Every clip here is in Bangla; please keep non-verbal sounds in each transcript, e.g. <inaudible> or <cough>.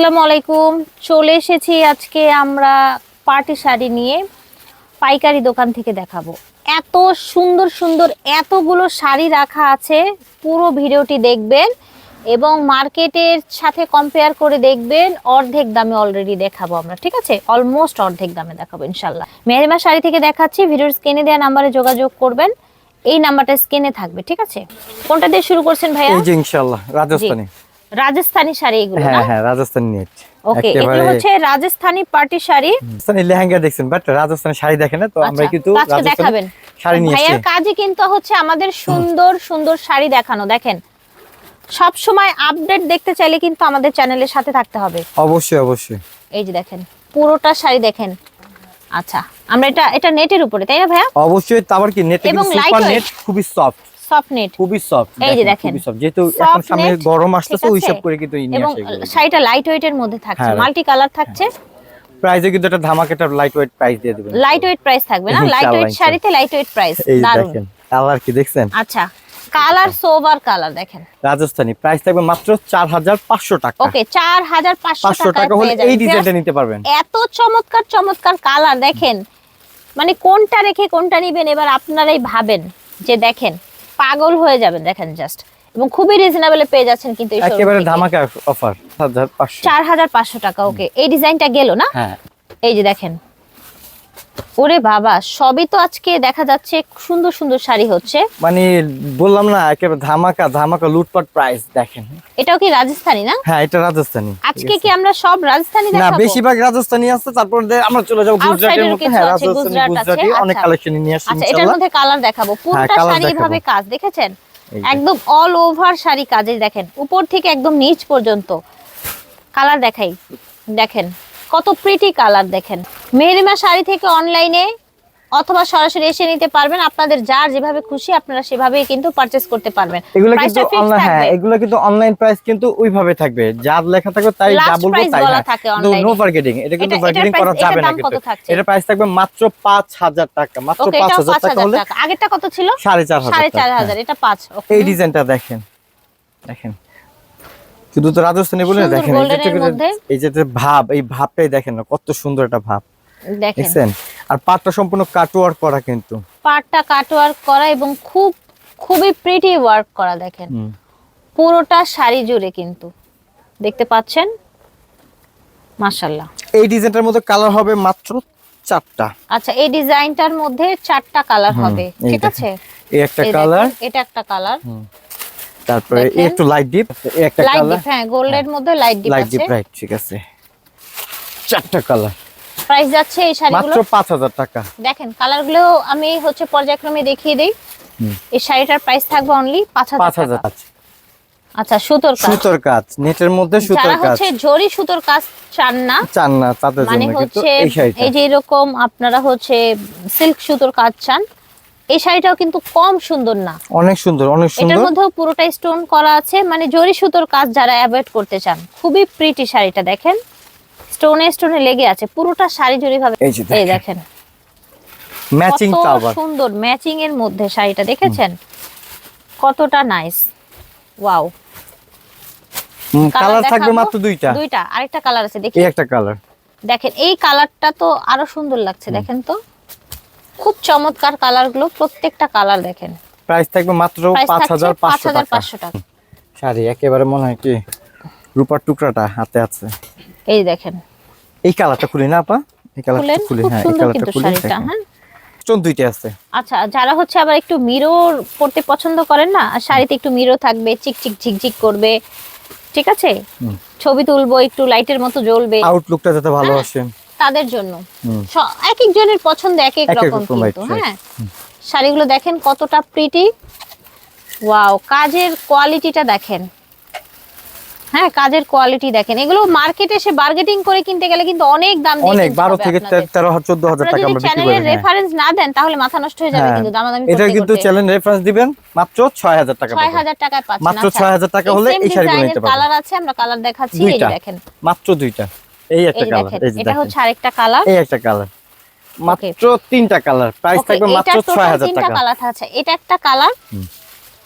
আসসালামু আলাইকুম। চলে এসেছি আজকে আমরা পার্টি শাড়ি নিয়ে পাইকারি দোকান থেকে দেখাবো। এত সুন্দর সুন্দর এতগুলো শাড়ি রাখা আছে পুরো ভিডিওটি দেখবেন এবং মার্কেটের সাথে কম্পেয়ার করে দেখবেন অর্ধেক দামে অলরেডি দেখাবো আমরা ঠিক আছে? অলমোস্ট অর্ধেক দামে দেখাবো ইনশাল্লাহ মেহরিমা শাড়ি থেকে দেখাচ্ছি ভিডিওর স্ক্রিনে দেওয়া নাম্বারে যোগাযোগ করবেন এই নাম্বারটা স্ক্রিনে থাকবে ঠিক আছে? কোনটা দিয়ে শুরু করছেন ভাইয়া? ইনশাআল্লাহ রাজস্থানী। রাজস্থানি শাড়ি এগুলো হ্যাঁ হ্যাঁ রাজস্থানী নেট ওকে এগুলো হচ্ছে রাজস্থানি পার্টি শাড়ি। রাজস্থানী লেহেঙ্গা দেখছেন বাট রাজস্থানী শাড়ি দেখেন না তো আমরা আচ্ছা, কিন্তু আজকে দেখাবেন। শাড়ি নিয়ে ভাইয়ার কিন্তু হচ্ছে আমাদের সুন্দর সুন্দর শাড়ি দেখানো দেখেন। সব সময় আপডেট দেখতে চাইলে কিন্তু আমাদের চ্যানেলের সাথে থাকতে হবে। অবশ্যই অবশ্যই। এই যে দেখেন পুরোটা শাড়ি দেখেন। আচ্ছা আমরা এটা এটা নেটের উপরে তাই না ভাইয়া? অবশ্যই তারপর কি নেট এবং সুপার নেট খুবই সফট সফট নেট খুবই সফট এই যে দেখেন। খুবই সফট যেহেতু এখন সামনে গরম ঠিক আসতেছে ওই সব করে কিন্তু নিয়ে আসে এগুলো। শাড়িটা লাইট ওয়েটের মধ্যে থাকছে হ্যাঁ, মাল্টি কালার থাকছে। প্রাইসে কিন্তু একটা লাইট ওয়েট প্রাইস দিয়ে দিবেন। লাইট ওয়েট প্রাইস থাকবে না <laughs> লাইট ওয়েট শাড়িতে লাইট ওয়েট প্রাইস দারুণ কালার কি দেখছেন? আচ্ছা কালার সোবার কালার দেখেন। রাজস্থানী প্রাইস থাকবে মাত্র চার হাজার পাঁচশো টাকা। ওকে চার হাজার পাঁচশো পাঁচশো টাকা টাকা হলে এই ডিজাইনটা নিতে পারবেন। এত চমৎকার চমৎকার কালার দেখেন। মানে কোনটা রেখে কোনটা নিবেন এবার আপনারাই ভাবেন যে দেখেন পাগল হয়ে যাবেন দেখেন জাস্ট এবং খুবই রিজনেবলে পেয়ে যাচ্ছেন কিন্তু এই একেবারে ধামাকা অফার হাজার পাঁচশো। চার হাজার পাঁচশো টাকা ওকে এই ডিজাইনটা গেল না? হ্যাঁ। এই যে দেখেন ওরে বাবা সবই তো আজকে দেখা যাচ্ছে সুন্দর সুন্দর শাড়ি হচ্ছে। মানে বললাম না একেবারে ধামাকা ধামাকা লুটপাট প্রাইস দেখেন। এটাও কি রাজস্থানি না? হ্যাঁ এটা রাজস্থানী। আজকে কি আমরা সব রাজস্থানি না বেশিরভাগ রাজস্থানী আছে তারপর আমরা চলে যাব গুজরাটের মধ্যে। হ্যাঁ রাজস্থানী গুজরাটি অনেক আচ্ছা। কালেকশন নিয়ে আসছি আচ্ছা এটার মধ্যে কালার দেখাবো। পুরোটা শাড়ি দেখাবো। এভাবে কাজ দেখেছেন? একদম অল ওভার শাড়ি কাজে দেখেন। উপর থেকে একদম নিচ পর্যন্ত। কালার দেখাই দেখেন। কত প্রিটি কালার দেখেন। মেহরিমা শাড়ি থেকে অনলাইনে অথবা সরাসরি এসে নিতে পারবেন। আপনাদের যার যেভাবে খুশি আপনারা সেভাবেই কিন্তু পারচেজ করতে পারবেন। এগুলো কিন্তু অনলাইন হ্যাঁ। এগুলো কিন্তু অনলাইন প্রাইস কিন্তু ওইভাবে থাকবে। যার লেখা থাকবে তাই যা বলব তাই হ্যাঁ। থাকে। নো মার্কেটিং এটা কিন্তু মার্কেটিং করা যাবে না কিন্তু। এটা প্রাইস থাকবে মাত্র পাঁচ হাজার টাকা। মাত্র ওকে পাঁচ এটাও হাজার পাঁচ টাকা হাজার হলে আগেরটা কত ছিল? সাড়ে চার হাজার সাড়ে চার টাকা। হাজার। এটা পাঁচ okay। এই ডিজাইনটা দেখেন। দেখেন। শুধু তো রাজস্থানী বলে দেখেন এই যে ভাব এই ভাবটাই দেখেন না কত সুন্দর একটা ভাব। দেখেন। আর পাটটা সম্পূর্ণ কাটওয়ার্ক করা কিন্তু। পাটটা কাটওয়ার্ক করা এবং খুব খুবই প্রিটি ওয়ার্ক করা দেখেন। পুরোটা শাড়ি জুড়ে কিন্তু। দেখতে পাচ্ছেন? মাশাল্লাহ এই ডিজাইনটার মধ্যে কালার হবে মাত্র চারটা। আচ্ছা এই ডিজাইনটার মধ্যে চারটা কালার হবে। ঠিক আছে? এই একটা কালার এটা একটা কালার তারপরে একটু লাইট ডিপ একটা লাইট ডিপ হ্যাঁ গোল্ডের মধ্যে লাইট ডিপ আছে লাইট ডিপ রাইট ঠিক আছে। চারটা কালার প্রাইস যাচ্ছে এই শাড়িগুলো। মাত্র পাঁচ হাজার টাকা। দেখেন কালারগুলো আমি হচ্ছে পর্যায়ক্রমে দেখিয়ে দেই। এই শাড়িটার প্রাইস থাকবে অনলি পাঁচ পাঁচ হাজার হাজার টাকা। আচ্ছা সুতোর কাজ। সুতোর কাজ নেটের মধ্যে সুতোর কাজ। হচ্ছে জরি সুতোর কাজ চান না চান না তাদের মানে জন্য কিন্তু হচ্ছে এই শাড়িটা। এই যে এরকম আপনারা হচ্ছে সিল্ক সুতোর কাজ চান এই শাড়িটাও কিন্তু কম সুন্দর না। অনেক সুন্দর অনেক এটার মধ্যেও পুরোটা স্টোন করা আছে মানে জরি সুতোর কাজ যারা অ্যাভয়েড করতে চান খুবই প্রিটি শাড়িটা দেখেন। স্টোনে স্টোনে লেগে আছে পুরোটা শাড়ি জড়ি ভাবে এই দেখেন। ম্যাচিং সুন্দর ম্যাচিং এর মধ্যে শাড়িটা দেখেছেন? কতটা নাইস ওয়াও কালার থাকবে মাত্র দুইটা। দুইটা আরেকটা কালার আছে দেখি। একটা কালার দেখেন এই কালারটা তো আরও সুন্দর লাগছে দেখেন তো। খুব চমৎকার কালারগুলো প্রত্যেকটা কালার দেখেন। প্রাইস থাকবে মাত্র পাঁচ হাজার পাঁচশো টাকা। শাড়ি একেবারে মনে হয় কি রূপার টুকরাটা হাতে আছে। এই দেখেন। এই কালারটা খুলি না আপা? এই কালারটা খুলি হ্যাঁ এই কালারটা খুলি শাড়িটা হ্যাঁ। দুইটা আছে। আচ্ছা যারা হচ্ছে আবার একটু মিরর পড়তে পছন্দ করেন না আর শাড়িতে একটু মিরর থাকবে চিকচিক ঝিকঝিক করবে ঠিক আছে? ছবি তুলবো একটু লাইটের মতো জ্বলবে। আউটলুকটা যাতে ভালো হ্যাঁ। আসে। তাদের জন্য। এক একজনের পছন্দ এক এক রকম কিন্তু হ্যাঁ শাড়িগুলো দেখেন কতটা প্রিটি ওয়াও কাজের কোয়ালিটিটা দেখেন হ্যাঁ কাজের কোয়ালিটি দেখেন এগুলো মার্কেটে এসে বার্গেটিং করে কিনতে গেলে কিন্তু অনেক দাম অনেক কিনতে বারো হবে থেকে আপনাদের। তেরো হাজার চোদ্দ হাজার আপনারা টাকা আমরা বিক্রি করি চ্যানেলের। রেফারেন্স না দেন তাহলে মাথা নষ্ট হয়ে যাবে হ্যাঁ। কিন্তু দামাদামি এটা করতে কিন্তু চ্যানেল রেফারেন্স দিবেন মাত্র ছয় হাজার টাকা ছয় পাবেন। হাজার টাকায় পাচ্ছেন মাত্র 6,000 টাকা হলে এই শাড়িগুলো নিতে পারবেন। কালার আছে আমরা কালার দেখাচ্ছি এই দেখেন মাত্র দুইটা এই একটা কালার এটা হচ্ছে আরেকটা কালার এই একটা কালার মাত্র তিনটা কালার প্রাইস থাকবে মাত্র ছয় হাজার তিনটা টাকা। কালার আছে। এটা একটা কালার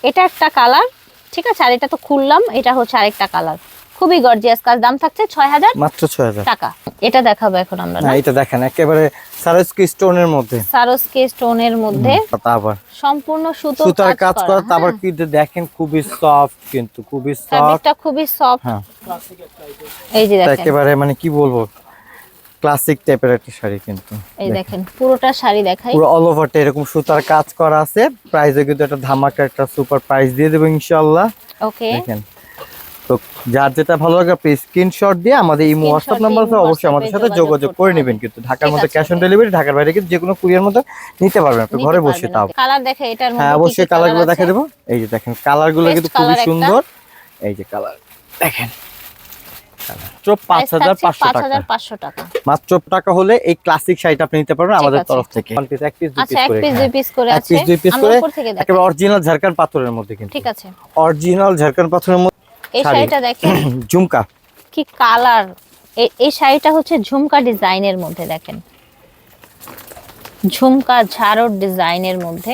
এটা একটা কালার ঠিক আছে? আর এটা তো খুললাম এটা হচ্ছে আরেকটা কালার খুবই গর্জিয়াস কাজ। দাম থাকছে ছয় হাজার মাত্র ছয় হাজার টাকা। এটা দেখাবো এখন আমরা। না এটা দেখেন একেবারে সারস্কি স্টোনের মধ্যে। সারসকে স্টোনের মধ্যে তারপর সম্পূর্ণ সুতো সুতার কাজ করা। তারপর হ্যাঁ। কিন্তু দেখেন খুবই সফট কিন্তু খুবই সফট খুবই সফট হ্যাঁ। এই যে দেখেন। একেবারে মানে কি বলব ক্লাসিক টাইপের একটা শাড়ি কিন্তু। এই দেখেন। পুরোটা শাড়ি দেখাই। পুরো অল ওভারটা এরকম সুতার কাজ করা আছে। প্রাইসে কিন্তু একটা ধামাকা একটা সুপার প্রাইস দিয়ে দেবো ইনশাআল্লাহ। ওকে দেখেন। তো যার যেটা ভালো লাগে আপনি স্ক্রিনশট দিয়ে আমাদের এই হোয়াটসঅ্যাপ নাম্বার আছে অবশ্যই আমাদের সাথে যোগাযোগ করে নেবেন কিন্তু ঢাকার মধ্যে ক্যাশ অন ডেলিভারি ঢাকার বাইরে কিন্তু যে কোনো কুরিয়ার মধ্যে নিতে পারবেন আপনি ঘরে বসে তাও। কালার দেখে এটার মধ্যে হ্যাঁ অবশ্যই কালারগুলো দেখে? দেবো। এই যে দেখেন কালারগুলো কিন্তু খুবই সুন্দর। এই যে কালার দেখেন। মাত্র পাঁচ হাজার পাঁচশো টাকা। 5500 টাকা। মাত্র টাকা হলে এই ক্লাসিক শাড়িটা আপনি নিতে পারবেন আমাদের তরফ থেকে। এক পিস দুই আচ্ছা পিস করে পিস হ্যাঁ। দুই পিস করে এক পিস দুই পিস করে উপর থেকে দেখাই একেবারে অরিজিনাল ঝাড়খান পাথরের মধ্যে কিন্তু। ঠিক আছে। অরিজিনাল ঝাড়খান পাথরের মধ্যে এই শাড়িটা দেখেন। <clears throat> ঝুমকা। কি কালার। এই শাড়িটা হচ্ছে ঝুমকা ডিজাইনের মধ্যে দেখেন। ঝুমকা ঝাড়র ডিজাইনের মধ্যে।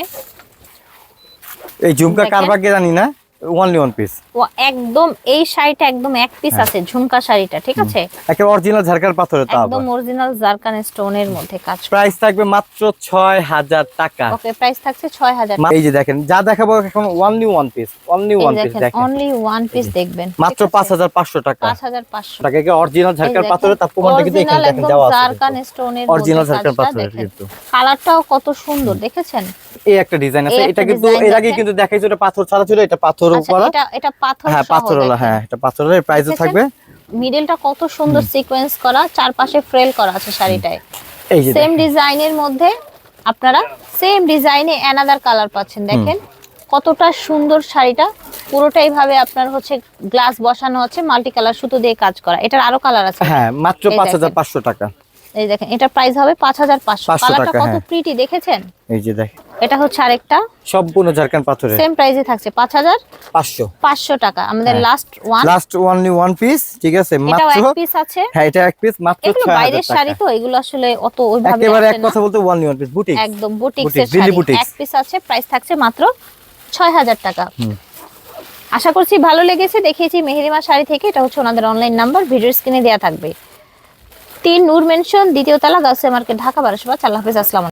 এই ঝুমকা কার ভাগ্যে জানি না। ওনলি ওয়ান পিস ও একদম এই শাড়িটা একদম এক পিস হ্যাঁ। আছে ঝুমকা শাড়িটা ঠিক আছে? একেবারে অরিজিনাল ঝাড়খান পাথরের তা একদম অরিজিনাল জারকান স্টোনের মধ্যে কাজ প্রাইস থাকবে মাত্র ছয় হাজার টাকা। ওকে প্রাইস থাকছে ছয় হাজার মা- এই যে দেখেন যা দেখাবো এখন only one piece only one piece দেখেন অনলি ওয়ান পিস দেখবেন মাত্র পাঁচ হাজার পাঁচশো টাকা। পাঁচ হাজার পাঁচশো। টাকা অরিজিনাল ঝাড়খান পাথরের তার প্রমাণটা কিন্তু এখানে দেখেন দেওয়া আছে। স্টোনের অরিজিনাল ঝাড়খান পাথরের কিন্তু। কালারটাও কত সুন্দর দেখেছেন? এই একটা ডিজাইন আছে। এটা কিন্তু এর আগে কিন্তু দেখাইছো এটা পাথর ছাড়া ছিল এটা পাথর আচ্ছা করা এটা এটা পাথর হ্যাঁ দেখেন। হ্যাঁ এটা পাথরের প্রাইসও থাকবে। মিডলটা কত সুন্দর সিকোয়েন্স করা চারপাশে ফ্রেল করা আছে শাড়িটায়। এই যে সেম ডিজাইনের মধ্যে আপনারা সেম ডিজাইনে অ্যানাদার কালার পাচ্ছেন দেখেন। কতটা সুন্দর শাড়িটা। পুরোটাই ভাবে আপনার হচ্ছে গ্লাস বসানো আছে মাল্টি কালার সুতো দিয়ে কাজ করা। এটার আরও কালার আছে। হ্যাঁ মাত্র এই পাঁচ হাজার দেখেন। পাঁচশো টাকা। এই দেখেন এটা প্রাইস হবে পাঁচ হাজার পাঁচশো। কালারটা কত হ্যাঁ। প্রিটি দেখেছেন? এই যে দেখ এটা হচ্ছে আরেকটা। সম্পূর্ণ ঝাড়খান পাথরের। সেম প্রাইসে থাকছে পাঁচ হাজার পাঁচশো। পাঁচশো টাকা। আমাদের। Last one last only one piece ঠিক আছে? মাত্র এক পিস আছে। হ্যাঁ এটা এক পিস মাত্র এগুলো ছয় বাইরের শাড়ি তো এগুলো আসলে অত ওইভাবে একেবারে এক কথা বলতে ওনলি ওয়ান পিস বুটিক একদম Billy শাড়ি। এক পিস আছে প্রাইস থাকছে মাত্র ছয় হাজার টাকা। আশা করছি ভালো লেগেছে দেখিয়েছি মেহেরিমা শাড়ি থেকে এটা হচ্ছে ওনাদের অনলাইন নাম্বার ভিডিও স্ক্রিনে দেওয়া থাকবে। তিন নূর মেনশন দ্বিতীয় তালা গাউসিয়া মার্কেট ঢাকা বারোশো পাঁচ আল্লাহ হাফিজ আসসালাম